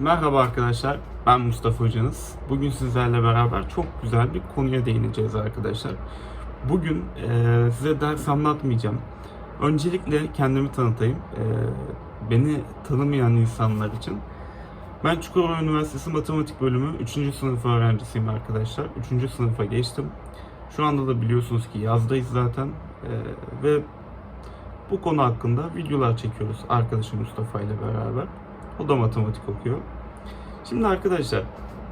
Merhaba arkadaşlar, ben Mustafa Hocanız. Bugün sizlerle beraber çok güzel bir konuya değineceğiz arkadaşlar. Bugün eee, size ders anlatmayacağım. Öncelikle kendimi tanıtayım. Eee, beni tanımayan insanlar için. Ben Çukurova Üniversitesi Matematik Bölümü 3. sınıf öğrencisiyim arkadaşlar. 3. sınıfa geçtim. Şu anda da biliyorsunuz ki yazdayız zaten. Eee, ve bu konu hakkında videolar çekiyoruz arkadaşım Mustafa ile beraber. O da matematik okuyor. Şimdi arkadaşlar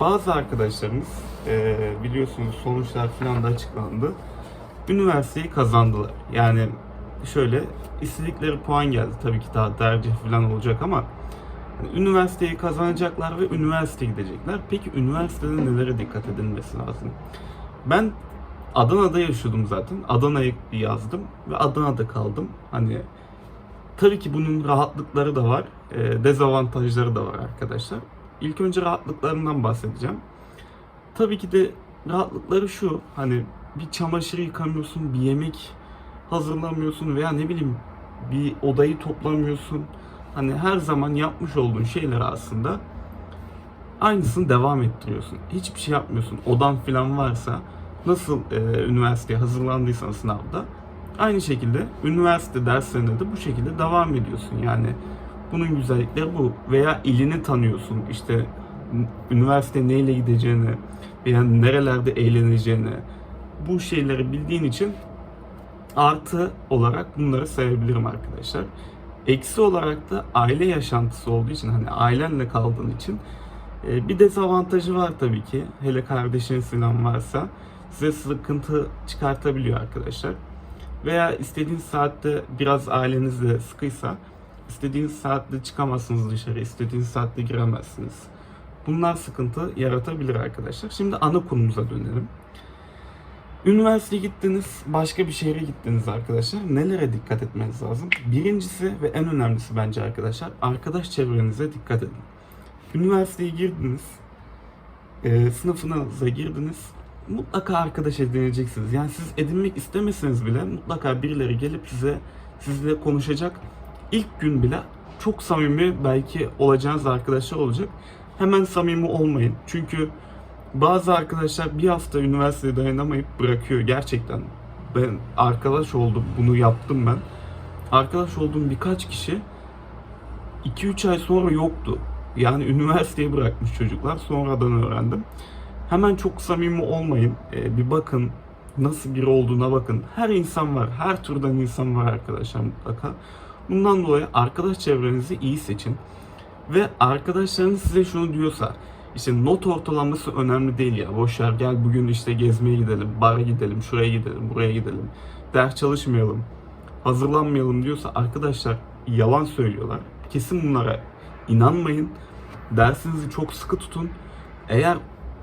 bazı arkadaşlarımız eee, biliyorsunuz sonuçlar falan da açıklandı. Üniversiteyi kazandılar. Yani şöyle istedikleri puan geldi. Tabii ki daha tercih falan olacak ama hani üniversiteyi kazanacaklar ve üniversiteye gidecekler. Peki üniversitede nelere dikkat edilmesi lazım? Ben Adana'da yaşıyordum zaten. Adana'ya yazdım ve Adana'da kaldım. Hani tabii ki bunun rahatlıkları da var, e, dezavantajları da var arkadaşlar. İlk önce rahatlıklarından bahsedeceğim. Tabii ki de rahatlıkları şu, hani bir çamaşır yıkamıyorsun, bir yemek hazırlamıyorsun veya ne bileyim bir odayı toplamıyorsun. Hani her zaman yapmış olduğun şeyler aslında aynısını devam ettiriyorsun. Hiçbir şey yapmıyorsun. Odan falan varsa nasıl e, üniversiteye hazırlandıysan sınavda aynı şekilde üniversite derslerine de bu şekilde devam ediyorsun. Yani bunun güzellikleri bu. Veya ilini tanıyorsun. İşte üniversite neyle gideceğini veya nerelerde eğleneceğini bu şeyleri bildiğin için artı olarak bunları sayabilirim arkadaşlar. Eksi olarak da aile yaşantısı olduğu için hani ailenle kaldığın için e, bir dezavantajı var tabii ki. Hele kardeşiniz falan varsa size sıkıntı çıkartabiliyor arkadaşlar. Veya istediğiniz saatte biraz ailenizle sıkıysa istediğiniz saatte çıkamazsınız dışarı, istediğiniz saatte giremezsiniz. Bunlar sıkıntı yaratabilir arkadaşlar. Şimdi ana konumuza dönelim. Üniversiteye gittiniz, başka bir şehre gittiniz arkadaşlar. Nelere dikkat etmeniz lazım? Birincisi ve en önemlisi bence arkadaşlar, arkadaş çevrenize dikkat edin. Üniversiteye girdiniz, e, sınıfınıza girdiniz, mutlaka arkadaş edineceksiniz. Yani siz edinmek istemeseniz bile mutlaka birileri gelip size sizle konuşacak. İlk gün bile çok samimi belki olacağınız arkadaşlar olacak. Hemen samimi olmayın. Çünkü bazı arkadaşlar bir hafta üniversiteye dayanamayıp bırakıyor gerçekten. Ben arkadaş oldum, bunu yaptım ben. Arkadaş olduğum birkaç kişi 2-3 ay sonra yoktu. Yani üniversiteyi bırakmış çocuklar. Sonradan öğrendim. Hemen çok samimi olmayın. Ee, bir bakın nasıl biri olduğuna bakın. Her insan var. Her türden insan var arkadaşlar mutlaka. Bundan dolayı arkadaş çevrenizi iyi seçin. Ve arkadaşlarınız size şunu diyorsa işte not ortalaması önemli değil ya. Boşver gel bugün işte gezmeye gidelim, bara gidelim, şuraya gidelim, buraya gidelim. Ders çalışmayalım, hazırlanmayalım diyorsa arkadaşlar yalan söylüyorlar. Kesin bunlara inanmayın. Dersinizi çok sıkı tutun. Eğer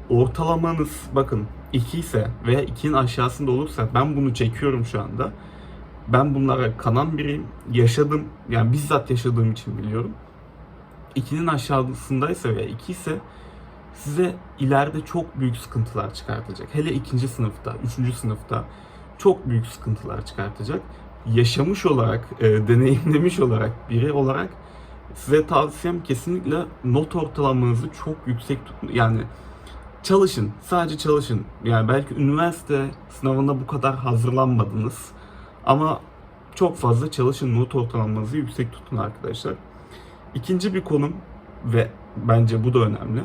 ortalamanız bakın 2 ise veya 2'nin aşağısında olursa ben bunu çekiyorum şu anda. Ben bunlara kanan biriyim. Yaşadım. Yani bizzat yaşadığım için biliyorum. 2'nin aşağısındaysa veya 2 ise size ileride çok büyük sıkıntılar çıkartacak. Hele ikinci sınıfta, üçüncü sınıfta çok büyük sıkıntılar çıkartacak. Yaşamış olarak, e, deneyimlemiş olarak, biri olarak size tavsiyem kesinlikle not ortalamanızı çok yüksek tutun. Yani çalışın, sadece çalışın. Yani belki üniversite sınavında bu kadar hazırlanmadınız. Ama çok fazla çalışın, not ortalamanızı yüksek tutun arkadaşlar. İkinci bir konum ve bence bu da önemli.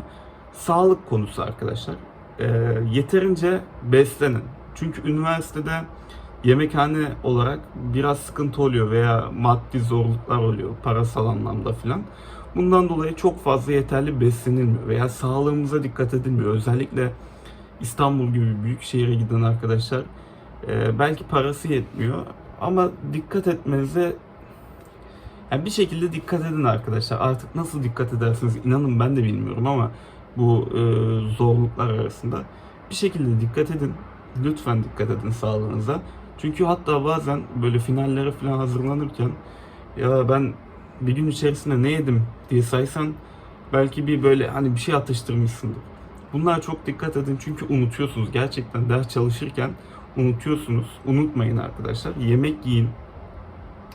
Sağlık konusu arkadaşlar. Ee, yeterince beslenin. Çünkü üniversitede yemekhane olarak biraz sıkıntı oluyor veya maddi zorluklar oluyor parasal anlamda filan. Bundan dolayı çok fazla yeterli beslenilmiyor veya sağlığımıza dikkat edilmiyor. Özellikle İstanbul gibi büyük şehire giden arkadaşlar e, belki parası yetmiyor ama dikkat etmenize yani bir şekilde dikkat edin arkadaşlar. Artık nasıl dikkat edersiniz inanın ben de bilmiyorum ama bu e, zorluklar arasında bir şekilde dikkat edin. Lütfen dikkat edin sağlığınıza. Çünkü hatta bazen böyle finallere falan hazırlanırken ya ben bir gün içerisinde ne yedim diye saysan belki bir böyle hani bir şey atıştırmışsındır. Bunlara çok dikkat edin çünkü unutuyorsunuz. Gerçekten ders çalışırken unutuyorsunuz. Unutmayın arkadaşlar. Yemek yiyin.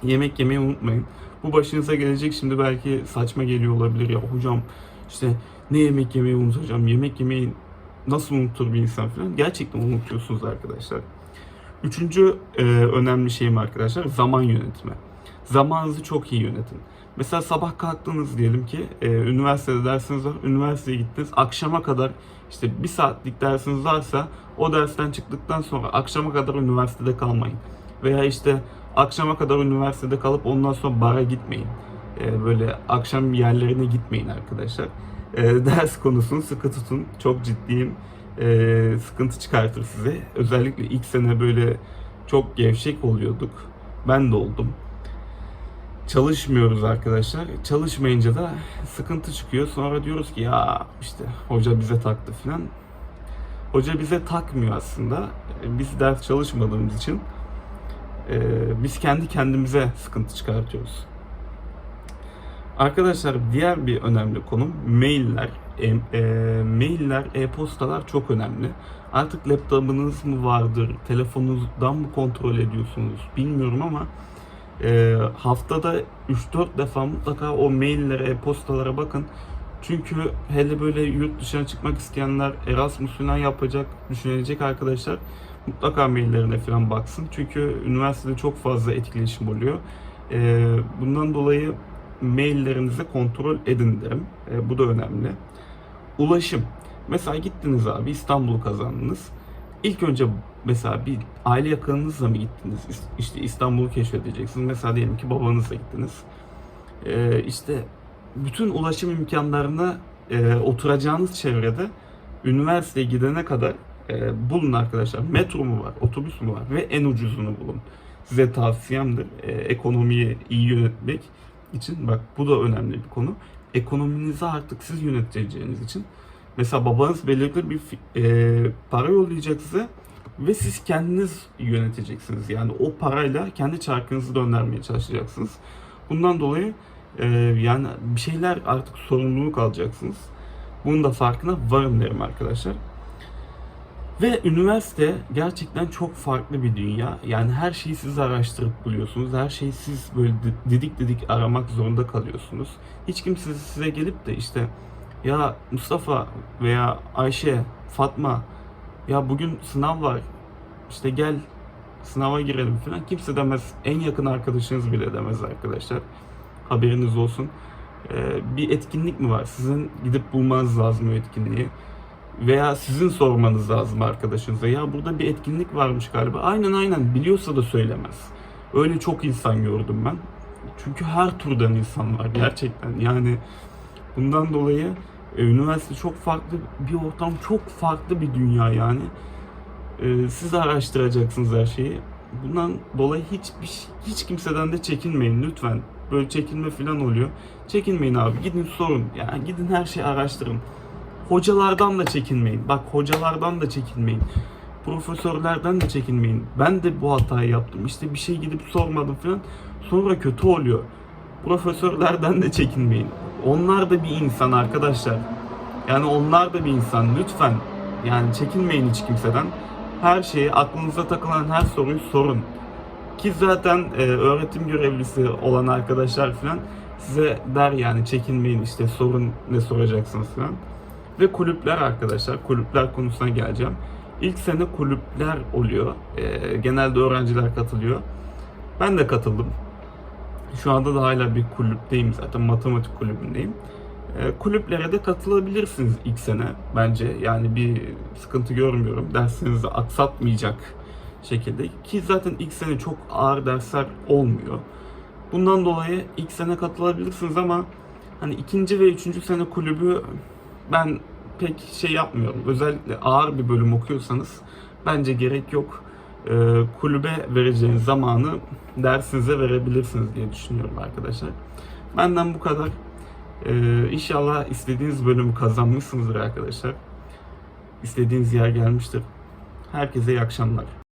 Yemek yemeyi unutmayın. Bu başınıza gelecek şimdi belki saçma geliyor olabilir ya hocam İşte ne yemek yemeyi unutacağım, yemek yemeyi nasıl unutur bir insan falan. Gerçekten unutuyorsunuz arkadaşlar. Üçüncü e, önemli şeyim arkadaşlar zaman yönetimi. Zamanınızı çok iyi yönetin. Mesela sabah kalktınız diyelim ki e, üniversitede dersiniz var. Üniversiteye gittiniz. Akşama kadar işte bir saatlik dersiniz varsa o dersten çıktıktan sonra akşama kadar üniversitede kalmayın. Veya işte akşama kadar üniversitede kalıp ondan sonra bara gitmeyin. E, böyle akşam yerlerine gitmeyin arkadaşlar. E, ders konusunu sıkı tutun. Çok ciddiyim. E, sıkıntı çıkartır size. Özellikle ilk sene böyle çok gevşek oluyorduk. Ben de oldum çalışmıyoruz arkadaşlar. Çalışmayınca da sıkıntı çıkıyor. Sonra diyoruz ki ya işte hoca bize taktı filan. Hoca bize takmıyor aslında. E, Biz ders çalışmadığımız için e, biz kendi kendimize sıkıntı çıkartıyoruz. Arkadaşlar diğer bir önemli konum mailler. E, e, mailler, e-postalar çok önemli. Artık laptopunuz mu vardır, telefonunuzdan mı kontrol ediyorsunuz bilmiyorum ama e, haftada 3-4 defa mutlaka o maillere, e-postalara bakın. Çünkü hele böyle yurt dışına çıkmak isteyenler, Erasmus falan yapacak, düşünecek arkadaşlar mutlaka maillerine falan baksın. Çünkü üniversitede çok fazla etkileşim oluyor. E, bundan dolayı maillerinizi kontrol edin derim. E, bu da önemli. Ulaşım. Mesela gittiniz abi İstanbul'u kazandınız. İlk önce mesela bir aile yakınınızla mı gittiniz? İşte İstanbul'u keşfedeceksiniz. Mesela diyelim ki babanızla gittiniz. Ee, işte bütün ulaşım imkanlarına e, oturacağınız çevrede üniversiteye gidene kadar e, bulun arkadaşlar. Metro mu var, otobüs mü var ve en ucuzunu bulun. Size tavsiyemdir. E, ekonomiyi iyi yönetmek için bak bu da önemli bir konu. Ekonominizi artık siz yöneteceğiniz için mesela babanız belirli bir e, para yollayacak size ve siz kendiniz yöneteceksiniz. Yani o parayla kendi çarkınızı döndürmeye çalışacaksınız. Bundan dolayı e, yani bir şeyler artık sorumluluk alacaksınız. Bunun da farkına varın derim arkadaşlar. Ve üniversite gerçekten çok farklı bir dünya. Yani her şeyi siz araştırıp buluyorsunuz. Her şeyi siz böyle di- didik didik aramak zorunda kalıyorsunuz. Hiç kimse size gelip de işte ya Mustafa veya Ayşe, Fatma ya bugün sınav var işte gel sınava girelim falan kimse demez. En yakın arkadaşınız bile demez arkadaşlar. Haberiniz olsun. Ee, bir etkinlik mi var? Sizin gidip bulmanız lazım o etkinliği. Veya sizin sormanız lazım arkadaşınıza. Ya burada bir etkinlik varmış galiba. Aynen aynen biliyorsa da söylemez. Öyle çok insan gördüm ben. Çünkü her türden insan var gerçekten. Yani bundan dolayı üniversite çok farklı bir ortam, çok farklı bir dünya yani. E, siz araştıracaksınız her şeyi. Bundan dolayı hiçbir hiç kimseden de çekinmeyin lütfen. Böyle çekinme falan oluyor. Çekinmeyin abi. Gidin sorun. Yani gidin her şeyi araştırın. Hocalardan da çekinmeyin. Bak hocalardan da çekinmeyin. Profesörlerden de çekinmeyin. Ben de bu hatayı yaptım. İşte bir şey gidip sormadım falan. Sonra kötü oluyor. Profesörlerden de çekinmeyin. Onlar da bir insan arkadaşlar. Yani onlar da bir insan. Lütfen yani çekinmeyin hiç kimseden. Her şeyi aklınıza takılan her soruyu sorun. Ki zaten e, öğretim görevlisi olan arkadaşlar falan size der yani çekinmeyin işte sorun ne soracaksınız falan. Ve kulüpler arkadaşlar, kulüpler konusuna geleceğim. İlk sene kulüpler oluyor. E, genelde öğrenciler katılıyor. Ben de katıldım. Şu anda da hala bir kulüpteyim zaten, matematik kulübündeyim. E, kulüplere de katılabilirsiniz ilk sene bence. Yani bir sıkıntı görmüyorum. Dersinizi aksatmayacak şekilde. Ki zaten ilk sene çok ağır dersler olmuyor. Bundan dolayı ilk sene katılabilirsiniz ama hani ikinci ve üçüncü sene kulübü ben pek şey yapmıyorum. Özellikle ağır bir bölüm okuyorsanız bence gerek yok. Ee, kulübe vereceğiniz zamanı dersinize verebilirsiniz diye düşünüyorum arkadaşlar. Benden bu kadar. Ee, inşallah istediğiniz bölümü kazanmışsınızdır arkadaşlar. İstediğiniz yer gelmiştir. Herkese iyi akşamlar.